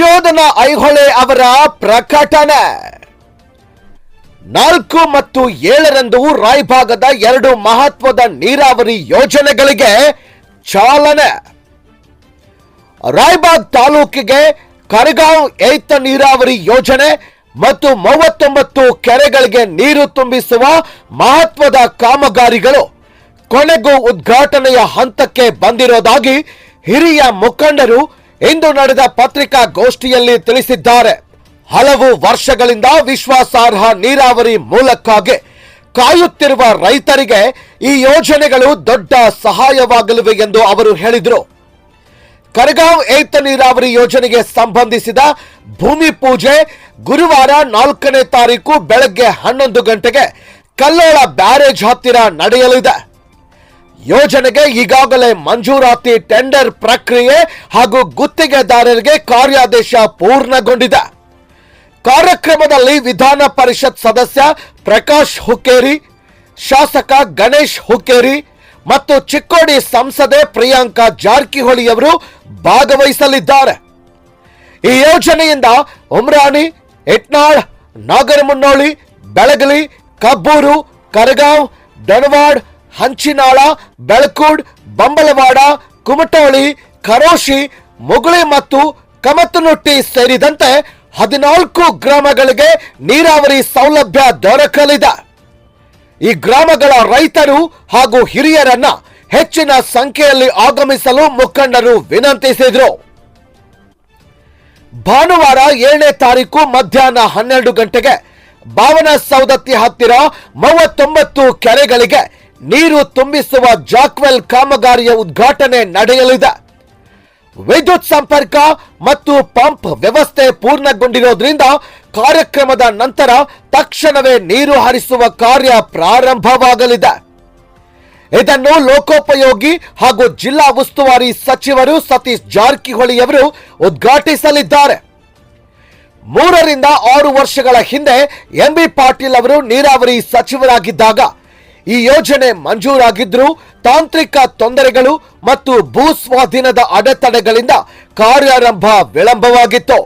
ದುರ್ಯೋಧನ ಐಹೊಳೆ ಅವರ ಪ್ರಕಟಣೆ. ನಾಲ್ಕು ಮತ್ತು ಏಳರಂದು ರಾಯಭಾಗದ ಎರಡು ಮಹತ್ವದ ನೀರಾವರಿ ಯೋಜನೆಗಳಿಗೆ ಚಾಲನೆ. ರಾಯಬಾಗ್ ತಾಲೂಕಿಗೆ ಕರಗಾಂವ್ ಏತ ನೀರಾವರಿ ಯೋಜನೆ ಮತ್ತು ಮೂವತ್ತೊಂಬತ್ತು ಕೆರೆಗಳಿಗೆ ನೀರು ತುಂಬಿಸುವ ಮಹತ್ವದ ಕಾಮಗಾರಿಗಳು. ಕೊನೆಗೂ ಉದ್ಘಾಟನೆಯ ಹಂತಕ್ಕೆ ಬಂದಿರೋದಾಗಿ ಹಿರಿಯ ಮುಖಂಡರು ಇಂದು ನಡೆದ ಪತ್ರಿಕಾಗೋಷ್ಠಿಯಲ್ಲಿ ತಿಳಿಸಿದ್ದಾರೆ, ಹಲವು ವರ್ಷಗಳಿಂದ ವಿಶ್ವಾಸಾರ್ಹ ನೀರಾವರಿ ಮೂಲಕ್ಕಾಗಿ ಕಾಯುತ್ತಿರುವ ರೈತರಿಗೆ ಈ ಯೋಜನೆಗಳು ದೊಡ್ಡ ಸಹಾಯವಾಗಲಿವೆ ಎಂದು ಅವರು ಹೇಳಿದರು. ಕರಗಾಂವ್ ಏತ ನೀರಾವರಿ ಯೋಜನೆಗೆ ಸಂಬಂಧಿಸಿದ ಭೂಮಿ ಪೂಜೆ ಗುರುವಾರ ನಾಲ್ಕನೇ ತಾರೀಕು ಬೆಳಗ್ಗೆ ಹನ್ನೊಂದು ಗಂಟೆಗೆ ಕಲ್ಲೋಳ ಬ್ಯಾರೇಜ್ ಹತ್ತಿರ ನಡೆಯಲಿದೆ. ಯೋಜನೆಗೆ ಈಗಾಗಲೇ ಮಂಜೂರಾತಿ ಟೆಂಡರ್ ಪ್ರಕ್ರಿಯೆ ಹಾಗೂ ಗುತ್ತಿಗೆದಾರರಿಗೆ ಕಾರ್ಯಾದೇಶ ಪೂರ್ಣಗೊಂಡಿದೆ. ಕಾರ್ಯಕ್ರಮದಲ್ಲಿ ವಿಧಾನ ಪರಿಷತ್ ಸದಸ್ಯ ಪ್ರಕಾಶ್ ಹುಕ್ಕೇರಿ, ಶಾಸಕ ಗಣೇಶ್ ಹುಕ್ಕೇರಿ ಮತ್ತು ಚಿಕ್ಕೋಡಿ ಸಂಸದೆ ಪ್ರಿಯಾಂಕಾ ಜಾರಕಿಹೊಳಿಯವರು ಭಾಗವಹಿಸಲಿದ್ದಾರೆ. ಈ ಯೋಜನೆಯಿಂದ ಉಮ್ರಾಣಿ ಇಟ್ನಾಳ್ ನಾಗರಮುನ್ನೋಳಿ, ಬೆಳಗಲಿ, ಕಬ್ಬೂರು, ಕರಗಾಂವ್ ಡೊಣವಾಡ್ ಹಂಚಿನಾಳ, ಬೆಳಕೂಡ್, ಬಂಬಲವಾಡ, ಕುಮಟೋಳಿ ಖರೋಶಿ ಮುಗುಳಿ ಮತ್ತು ಕಮತನುಟ್ಟಿ ಸೇರಿದಂತೆ ಹದಿನಾಲ್ಕು ಗ್ರಾಮಗಳಿಗೆ ನೀರಾವರಿ ಸೌಲಭ್ಯ ದೊರಕಲಿದೆ. ಈ ಗ್ರಾಮಗಳ ರೈತರು ಹಾಗೂ ಹಿರಿಯರನ್ನ ಹೆಚ್ಚಿನ ಸಂಖ್ಯೆಯಲ್ಲಿ ಆಗಮಿಸಲು ಮುಖಂಡರು ವಿನಂತಿಸಿದರು. ಭಾನುವಾರ ಏಳನೇ ತಾರೀಕು ಮಧ್ಯಾಹ್ನ ಹನ್ನೆರಡು ಗಂಟೆಗೆ ಭಾವನ ಸೌದತ್ತಿ ಹತ್ತಿರ ಮೂವತ್ತೊಂಬತ್ತು ಕೆರೆಗಳಿಗೆ ನೀರು ತುಂಬಿಸುವ ಜಾಕ್ವೆಲ್ ಕಾಮಗಾರಿಯ ಉದ್ಘಾಟನೆ ನಡೆಯಲಿದೆ. ವಿದ್ಯುತ್ ಸಂಪರ್ಕ ಮತ್ತು ಪಂಪ್ ವ್ಯವಸ್ಥೆ ಪೂರ್ಣಗೊಂಡಿರೋದ್ರಿಂದ ಕಾರ್ಯಕ್ರಮದ ನಂತರ ತಕ್ಷಣವೇ ನೀರು ಹರಿಸುವ ಕಾರ್ಯ ಪ್ರಾರಂಭವಾಗಲಿದೆ. ಇದನ್ನು ಲೋಕೋಪಯೋಗಿ ಹಾಗೂ ಜಿಲ್ಲಾ ಉಸ್ತುವಾರಿ ಸಚಿವರು ಸತೀಶ್ ಜಾರಕಿಹೊಳಿಯವರು ಉದ್ಘಾಟಿಸಲಿದ್ದಾರೆ. ಮೂರರಿಂದ ಆರು ವರ್ಷಗಳ ಹಿಂದೆ ಎಂಬಿ ಪಾಟೀಲ್ ಅವರು ನೀರಾವರಿ ಸಚಿವರಾಗಿದ್ದಾಗ ಈ ಯೋಜನೆ ಮಂಜೂರಾಗಿದ್ರೂ ತಾಂತ್ರಿಕ ತೊಂದರೆಗಳು ಮತ್ತು ಭೂ ಸ್ವಾಧೀನದ ಅಡೆತಡೆಗಳಿಂದ ಕಾರ್ಯಾರಂಭ ವಿಳಂಬವಾಗಿತ್ತು.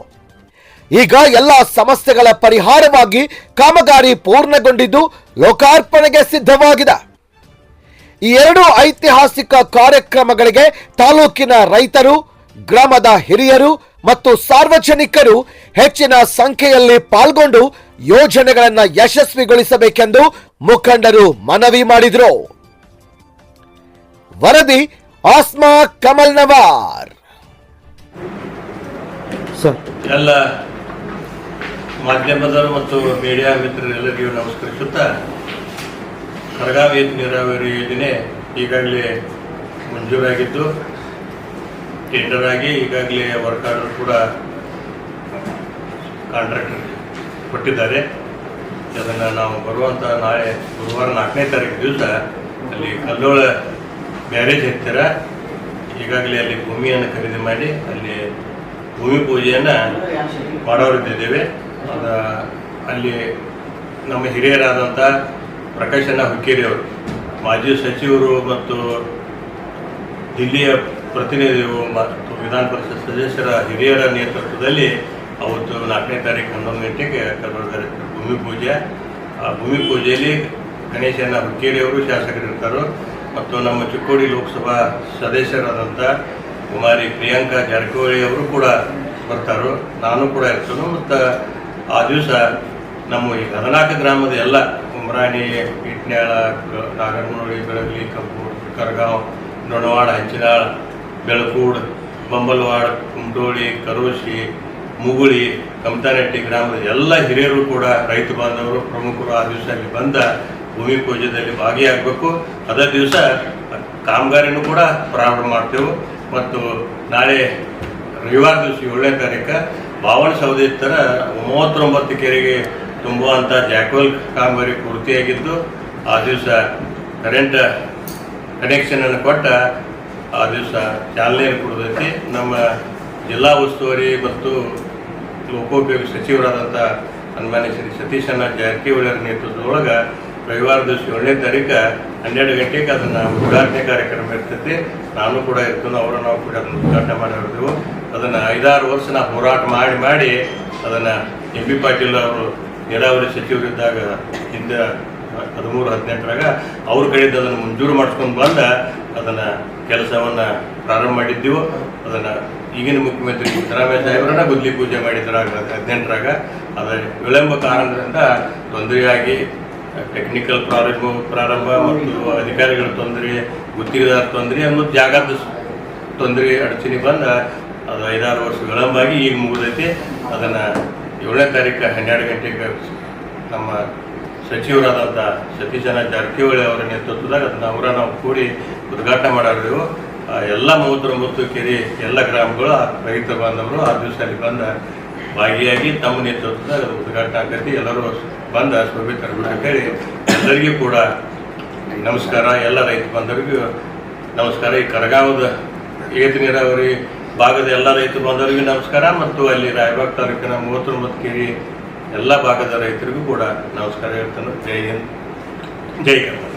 ಈಗ ಎಲ್ಲ ಸಮಸ್ಯೆಗಳ ಪರಿಹಾರವಾಗಿ ಕಾಮಗಾರಿ ಪೂರ್ಣಗೊಂಡಿದ್ದು ಲೋಕಾರ್ಪಣೆಗೆ ಸಿದ್ಧವಾಗಿದೆ. ಈ ಎರಡು ಐತಿಹಾಸಿಕ ಕಾರ್ಯಕ್ರಮಗಳಿಗೆ ತಾಲೂಕಿನ ರೈತರು, ಗ್ರಾಮದ ಹಿರಿಯರು ಮತ್ತು ಸಾರ್ವಜನಿಕರು ಹೆಚ್ಚಿನ ಸಂಖ್ಯೆಯಲ್ಲಿ ಪಾಲ್ಗೊಂಡು ಯೋಜನೆಗಳನ್ನು ಯಶಸ್ವಿಗೊಳಿಸಬೇಕೆಂದು ಮುಖಂಡರು ಮನವಿ ಮಾಡಿದ್ರು. ವರದಿ ಆಸ್ಮಾ ಕಮಲ್ ನವಾರ್. ಎಲ್ಲ ಮಾಧ್ಯಮದವರು ಮತ್ತು ಮೀಡಿಯಾ ಮಿತ್ರರೆಲ್ಲರಿಗೂ ನಮಸ್ಕರಿಸುತ್ತಾ ಕರಗಾವಿ ನೀರಾವರಿ ಯೋಜನೆ ಈಗಾಗಲೇ ಮಂಜೂರಾಗಿದ್ದು ಟೆಂಡರ್ ಆಗಿ ಈಗಾಗಲೇ ವರ್ಕರ್ ಆರ್ಡರ್ ಕೂಡ ಕಾಂಟ್ರಾಕ್ಟರ್ ಕೊಟ್ಟಿದ್ದಾರೆ. ಅದನ್ನು ನಾವು ಬರುವಂಥ ನಾಳೆ ಗುರುವಾರ ನಾಲ್ಕನೇ ತಾರೀಕು ದಿವಸ ಅಲ್ಲಿ ಕಲ್ಲೋಳ ಬ್ಯಾರೇಜ್ ಹತ್ತಿರ ಈಗಾಗಲೇ ಅಲ್ಲಿ ಭೂಮಿಯನ್ನು ಖರೀದಿ ಮಾಡಿ ಅಲ್ಲಿ ಭೂಮಿ ಪೂಜೆಯನ್ನು ಮಾಡೋರಿದ್ದೇವೆ. ಅದ ಅಲ್ಲಿ ನಮ್ಮ ಹಿರಿಯರಾದಂಥ ಪ್ರಕಾಶನ ಹುಕ್ಕೇರಿ ಅವರು, ಮಾಜಿ ಸಚಿವರು ಮತ್ತು ದಿಲ್ಲಿಯ ಪ್ರತಿನಿಧಿಗಳು ಮತ್ತು ವಿಧಾನ ಪರಿಷತ್ ಸದಸ್ಯರ ಹಿರಿಯರ ನೇತೃತ್ವದಲ್ಲಿ ಅವತ್ತು ನಾಲ್ಕನೇ ತಾರೀಕು ಹನ್ನೊಂದು ಗಂಟೆಗೆ ಕಲಬುರಗಿ ಭೂಮಿ ಪೂಜೆ. ಆ ಭೂಮಿ ಪೂಜೆಯಲ್ಲಿ ಗಣೇಶನ ಹುಕ್ಕೇರಿಯವರು ಶಾಸಕರಿರ್ತಾರೆ, ಮತ್ತು ನಮ್ಮ ಚಿಕ್ಕೋಡಿ ಲೋಕಸಭಾ ಸದಸ್ಯರಾದಂಥ ಕುಮಾರಿ ಪ್ರಿಯಾಂಕಾ ಜಾರಕಿಹೊಳಿ ಅವರು ಕೂಡ ಬರ್ತಾರೋ, ನಾನು ಕೂಡ ಇರ್ತೇನೆ. ಮತ್ತು ಆ ದಿವಸ ನಮ್ಮ ಈ ಹದಿನಾಲ್ಕು ಗ್ರಾಮದ ಎಲ್ಲ ಉಮ್ರಾಣಿ ಇಟ್ನಾಳ ನಾಗರಮನೋಳಿ ಬೆಳಗಲಿ, ಕಬ್ಬೂರ್, ಕರ್ಗಾಂವ್, ನೊಣವಾಡ, ಹಂಚಿನಾಳ, ಬೆಳಕೂಡ್, ಬಂಬಲ್ವಾಡ್ ಕುಮಟೋಳಿ ಕರೋಶಿ ಮುಗುಳಿ ಕಮತಾನಟ್ಟಿ ಗ್ರಾಮದ ಎಲ್ಲ ಹಿರಿಯರು ಕೂಡ ರೈತ ಬಾಂಧವರು, ಪ್ರಮುಖರು ಆ ದಿವಸ ಅಲ್ಲಿ ಬಂದ ಭೂಮಿ ಪೂಜೆಯಲ್ಲಿ ಭಾಗಿಯಾಗಬೇಕು. ಅದೇ ದಿವಸ ಕಾಮಗಾರಿನೂ ಕೂಡ ಪ್ರಾರಂಭ ಮಾಡ್ತೇವೆ. ಮತ್ತು ನಾಳೆ ರವಿವಾರ ದಿವಸ ಏಳನೇ ತಾರೀಕು ಬಾವಣ ಸೌದೆ ಥರ ಮೂವತ್ತೊಂಬತ್ತು ಕೆರೆಗೆ ತುಂಬುವಂಥ ಜಾಕ್ವೆಲ್ ಕಾಮಗಾರಿ ಪೂರ್ತಿಯಾಗಿದ್ದು, ಆ ದಿವಸ ಕರೆಂಟ್ ಕನೆಕ್ಷನನ್ನು ಕೊಟ್ಟ ಆ ದಿವಸ ಚಾಲನೆಯನ್ನು ಕೊಡೋದೈತಿ ನಮ್ಮ ಜಿಲ್ಲಾ ಉಸ್ತುವಾರಿ ಮತ್ತು ಲೋಕೋಪಯೋಗಿ ಸಚಿವರಾದಂಥ ಸನ್ಮಾನ್ಯ ಶ್ರೀ ಸತೀಶಣ್ಣ ಜಾರಕಿಹೊಳಿ ಅವರ ನೇತೃತ್ವದೊಳಗೆ ರವಿವಾರ ದಿವಸ ಏಳನೇ ತಾರೀಕು ಹನ್ನೆರಡು ಗಂಟೆಗೆ ಅದನ್ನು ಉದ್ಘಾಟನೆ ಕಾರ್ಯಕ್ರಮ ಇರ್ತೈತಿ. ನಾನು ಕೂಡ ಇರ್ತೀನಿ, ಅವರು ನಾವು ಕೂಡ ಅದನ್ನು ಉದ್ಘಾಟನೆ ಮಾಡಿರ್ತೀವಿ ಅದನ್ನು ಐದಾರು ವರ್ಷ ನಾವು ಹೋರಾಟ ಮಾಡಿ ಮಾಡಿ ಅದನ್ನು ಎಂ ಬಿ ಪಾಟೀಲ್ ಅವರು ನೀರಾವರಿ ಸಚಿವರಿದ್ದಾಗ ಹಿಂದೆ ಹದಿಮೂರು, ಹದಿನೆಂಟರಾಗ ಅವ್ರ ಕಡೆಯಿಂದ ಅದನ್ನು ಮಂಜೂರು ಮಾಡಿಸ್ಕೊಂಡು ಬಂದ ಅದನ್ನು ಕೆಲಸವನ್ನು ಪ್ರಾರಂಭ ಮಾಡಿದ್ದೆವು, ಅದನ್ನು ಈಗಿನ ಮುಖ್ಯಮಂತ್ರಿ ಸಿದ್ದರಾಮಯ್ಯ ಸಾಹೇಬರನ್ನ ಗುದ್ಲಿ ಪೂಜೆ ಮಾಡಿದ್ರಾಗ ಹದಿನೆಂಟರಾಗ ಅದರ ವಿಳಂಬ ಕಾರಣದಿಂದ ತೊಂದರೆಯಾಗಿ ಟೆಕ್ನಿಕಲ್ ಪ್ರಾರಂಭ ಪ್ರಾರಂಭ ಮತ್ತು ಅಧಿಕಾರಿಗಳ ತೊಂದರೆ, ಗುತ್ತಿಗೆದಾರ ತೊಂದರೆ ಅನ್ನೋದು ಜಾಗದ ತೊಂದರೆ ಅಡಚಣೆ ಬಂದ ಅದು ಐದಾರು ವರ್ಷ ವಿಳಂಬ ಆಗಿ ಈಗ ಮುಗಿದೈತಿ. ಅದನ್ನು ಏಳನೇ ತಾರೀಕು ಹನ್ನೆರಡು ಗಂಟೆಗೆ ನಮ್ಮ ಸಚಿವರಾದಂಥ ಸತೀಶನ ಜಾರಕಿಹೊಳಿ ಅವರ ನೇತೃತ್ವದಾಗ ಅದನ್ನು ಅವರ ನಾವು ಕೂಡಿ ಉದ್ಘಾಟನೆ ಮಾಡಿದೆವು ಎಲ್ಲ ಮೂವತ್ತೊಂಬತ್ತು ಕೆರೆ ಎಲ್ಲ ಗ್ರಾಮಗಳು ರೈತ ಬಾಂಧವರು ಆ ದಿವಸ ಅಲ್ಲಿ ಬಂದ ಭಾಗಿಯಾಗಿ ತಮ್ಮ ನೇತೃತ್ವದ ಉದ್ಘಾಟನೆ ಎಲ್ಲರೂ ಬಂದ ಶೋಭೆ ತರಬೇಕು ಹೇಳಿ ಎಲ್ಲರಿಗೂ ಕೂಡ ನಮಸ್ಕಾರ. ಎಲ್ಲ ರೈತ ಬಾಂಧವರಿಗೂ ನಮಸ್ಕಾರ. ಈ ಕರಗಾವದ ಏತ ನೀರಾವರಿ ಭಾಗದ ಎಲ್ಲ ರೈತ ಬಾಂಧವರಿಗೂ ನಮಸ್ಕಾರ ಮತ್ತು ಅಲ್ಲಿ ರಾಯಬಾಗ್ ತಾಲೂಕಿನ ಮೂವತ್ತೊಂಬತ್ತು ಕೆರೆ ಎಲ್ಲ ಭಾಗದ ರೈತರಿಗೂ ಕೂಡ ನಮಸ್ಕಾರ ಹೇಳ್ತಾನೆ. ಜೈ ಹಿಂದ್. ಜೈ ಕರ್ನಾಟಕ.